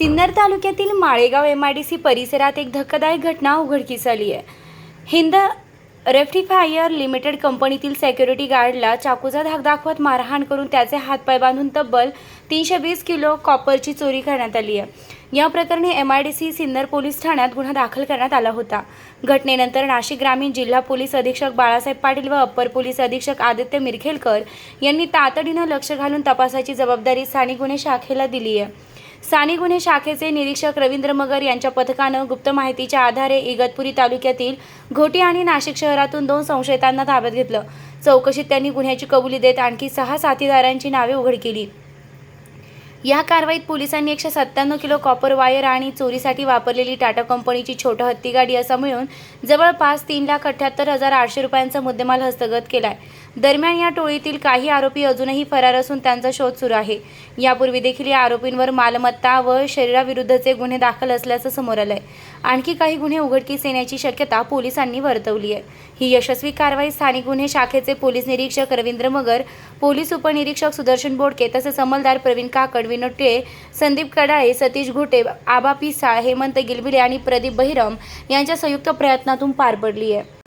सिन्नर तालुक्यातील Malegaon M I D C परिसरात एक धक्कादायक घटना उघडकीस आली आहे. हिंद रेफ्टिफायर लिमिटेड कंपनीतील सेक्युरिटी गार्डला चाकूचा धाक दाखवत मारहाण करून त्याचे हातपाय बांधून तब्बल तीनशे वीस किलो कॉपरची चोरी करण्यात आली आहे. या प्रकरणी M I D C Sinnar police ठाण्यात गुन्हा दाखल करण्यात आला होता. घटनेनंतर नाशिक ग्रामीण जिल्हा पोलीस अधीक्षक बाळासाहेब पाटील व अप्पर पोलीस अधीक्षक आदित्य मिरखेलकर यांनी तातडीनं लक्ष घालून तपासाची जबाबदारी स्थानिक गुन्हे शाखेला दिली आहे. स्थानिक गुन्हे शाखेचे निरीक्षक रवींद्र मगर यांच्या पथकानं गुप्त माहितीच्या आधारे इगतपुरी तालुक्यातील घोटी आणि नाशिक शहरातून दोन संशयितांना ताब्यात घेतलं. चौकशीत त्यांनी गुन्ह्याची कबुली देत आणखी सहा साथीदारांची नावे उघड केली. या कारवाईत पोलिसांनी एकशे सत्त्याण्णव किलो कॉपर वायर आणि चोरीसाठी वापरलेली टाटा कंपनीची छोटं हत्ती गाडी असं मिळून जवळपास तीन लाख अठ्ठ्याहत्तर हजार आठशे रुपयांचा मुद्देमाल हस्तगत केलाय. दरम्यान या टोळीतील काही आरोपी अजूनही फरार असून त्यांचा शोध सुरू आहे. यापूर्वी देखील या आरोपींवर मालमत्ता व शरीराविरुद्धचे गुन्हे दाखल असल्याचं समोर आलंय. आणखी काही गुन्हे उघडकीस येण्याची शक्यता पोलिसांनी वर्तवली आहे ही यशस्वी कारवाई स्थानिक गुन्हे शाखेचे पोलीस निरीक्षक रवींद्र मगर पोलीस उपनिरीक्षक सुदर्शन बोडके तसेच अंमलदार प्रवीण काकड विनोद टिळे संदीप कडाळे सतीश घोटे आबा पिसाळ हेमंत गिलबिले आणि प्रदीप बहिरम यांच्या संयुक्त प्रयत्नातून पार पडली आहे